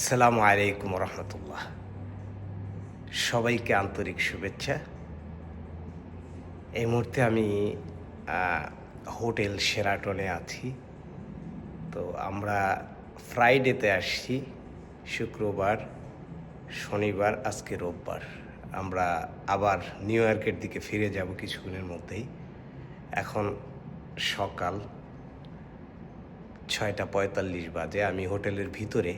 আসসালামু আলাইকুম রহমতুল্লাহ। সবাইকে আন্তরিক শুভেচ্ছা। এই মুহূর্তে আমি হোটেল সেরাটনে আছি। তো আমরা ফ্রাইডেতে আসছি, শুক্রবার, শনিবার, আজকে রোববার। আমরা আবার নিউ ইয়র্কের দিকে ফিরে যাব কিছুক্ষণের মধ্যেই। এখন সকাল ছয়টা পঁয়তাল্লিশ বাজে, আমি হোটেলের ভিতরে।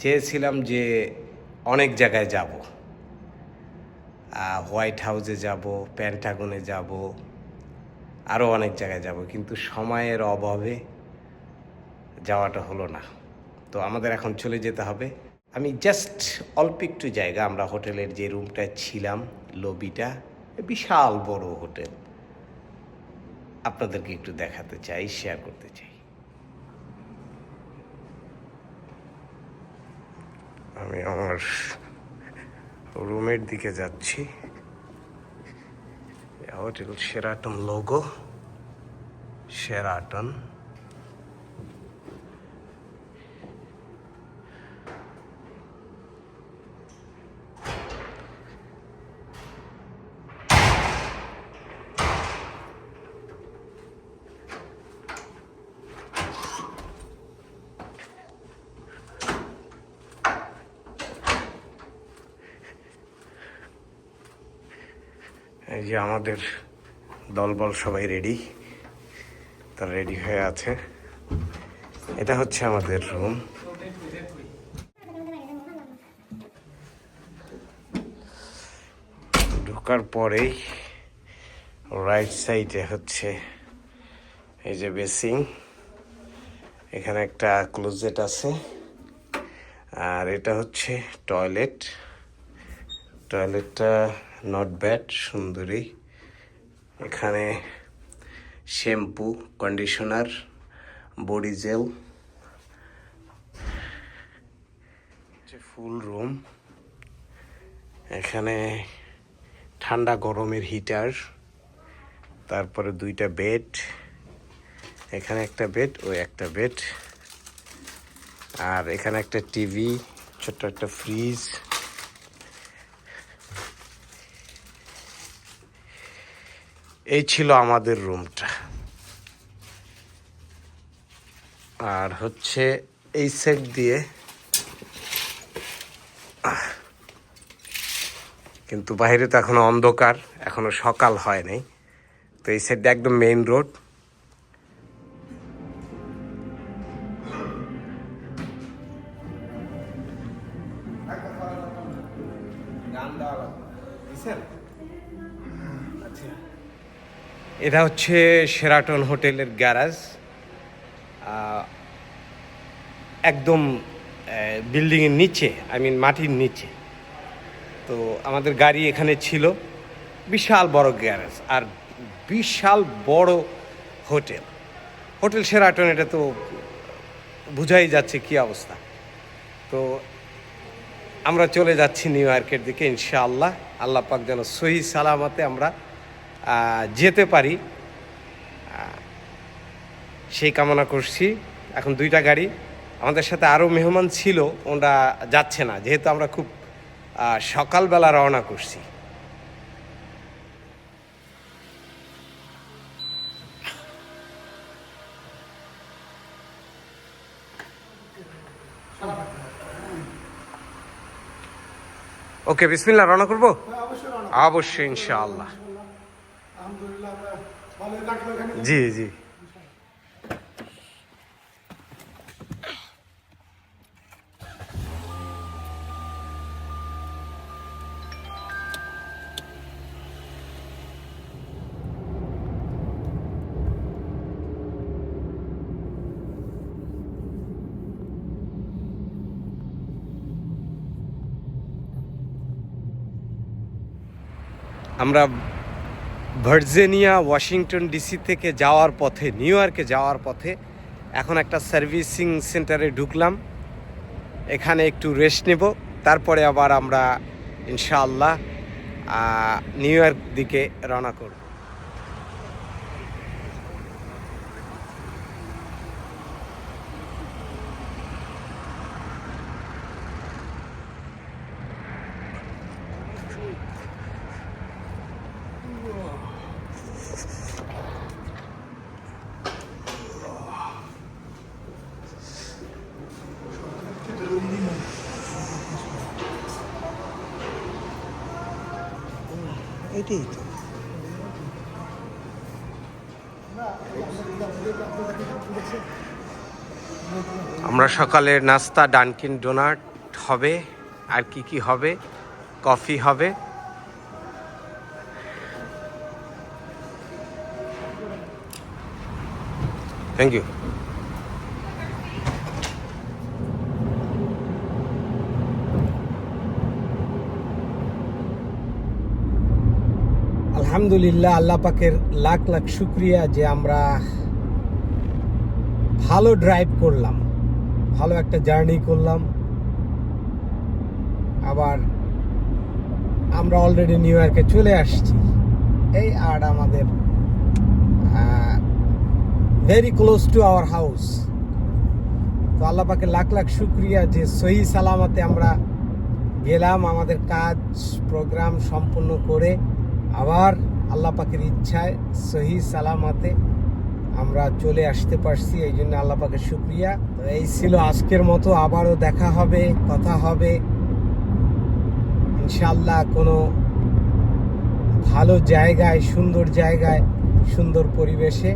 চেয়েছিলাম যে অনেক জায়গায় যাব। হোয়াইট হাউসে যাব, প্যান্টাগনে যাব আরও অনেক জায়গায় যাব, কিন্তু সময়ের অভাবে যাওয়াটা হলো না। তো আমাদের এখন চলে যেতে হবে। আমি জাস্ট অল্প একটু জায়গা, আমরা হোটেলের যে রুমটায় ছিলাম লবিটা বিশাল বড় হোটেল। আপনাদেরকে একটু দেখাতে চাই শেয়ার করতে চাই। আমি আমার রুমের দিকে যাচ্ছি। হোটেল সেরাটন লোগো সেরাটন এই যে আমাদের দলবল সবাই রেডি। তারা রেডি হয়ে আছে। এটা হচ্ছে আমাদের রুম। ঢোকার পরেই রাইট সাইডে হচ্ছে এই যে বেসিং এখানে একটা ক্লোজেট আছে। আর এটা হচ্ছে টয়লেট টয়লেটটা নট ব্যাড সুন্দরী। এখানে shampoo, conditioner, body gel. Full room. এখানে ঠান্ডা গরমের হিটার। তারপরে দুইটা বেড। এখানে একটা বেড, ও একটা বেড। আর এখানে একটা টিভি, ছোট্ট একটা ফ্রিজ। এই ছিল আমাদের রুমটা। আর হচ্ছে এই সেট দিয়ে, কিন্তু বাইরে তো এখনও অন্ধকার, এখনও সকাল হয় নাই। তো এই সাইডটা একদম মেইন রোড এটা হচ্ছে সেরাটন হোটেলের গ্যারাজ। একদম বিল্ডিংয়ের নিচে, আই মিন মাটির নিচে। তো আমাদের গাড়ি এখানে ছিল। বিশাল বড় গ্যারেজ আর বিশাল বড় হোটেল। হোটেল সেরাটন এটা তো বোঝাই যাচ্ছে কি অবস্থা। তো আমরা চলে যাচ্ছি নিউ ইয়র্কের দিকে, ইনশাআল্লাহ। আল্লাহ পাক যেন সহি সালামতে আমরা যেতে পারি। সেই কামনা করছি। এখন দুইটা গাড়ি। আমাদের সাথে আরও মেহমান ছিল ওরা যাচ্ছে না। যেহেতু আমরা খুব সকালবেলা রওনা করছি। ওকে বিসমিল্লা রওনা করব। অবশ্যই ইনশাআল্লাহ আলহামদুলিল্লাহ আমরা ভালোই কাটলো এখানে জি জি। আমরা ভার্জিনিয়া, ওয়াশিংটন ডিসি থেকে যাওয়ার পথে, নিউ ইয়র্কে যাওয়ার পথে এখন একটা সার্ভিসিং সেন্টারে ঢুকলাম। এখানে একটু রেস্ট নেব, তারপরে আবার আমরা ইনশাআল্লাহ নিউ ইয়র্ক দিকে রওনা করব। এটাই তো। আমরা সকালের নাস্তা, ডানকিন ডোনাট হবে, আর কি কি হবে? কফি হবে। থ্যাংক ইউ আলহামদুলিল্লাহ, আল্লাহ পাকের লাখ লাখ শুক্রিয়া যে আমরা ভালো ড্রাইভ করলাম, ভালো একটা জার্নি করলাম। আবার আমরা অলরেডি নিউ ইয়র্কে চলে আসছি। এই আর আমাদের very close to our house তো আল্লাহ পাকে লাখ লাখ শুক্রিয়া যে সহি সালামতে আমরা গেলাম, আমাদের কাজ প্রোগ্রাম সম্পূর্ণ করে আবার আল্লাহ পাকের ইচ্ছায় সহি সালামাতে আমরা চলে আসতে পারছি, এই জন্য আল্লাহ পাকের শুক্রিয়া। তো এই ছিল আজকের মতো, আবারও দেখা হবে, কথা হবে। ইনশাল্লাহ কোনো ভালো জায়গায়, সুন্দর জায়গায়, সুন্দর পরিবেশে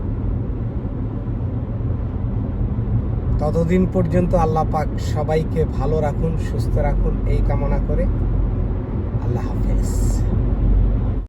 ততদিন পর্যন্ত আল্লাহ পাক সবাইকে ভালো রাখুন, সুস্থ রাখুন, এই কামনা করে। আল্লাহ হাফেজ।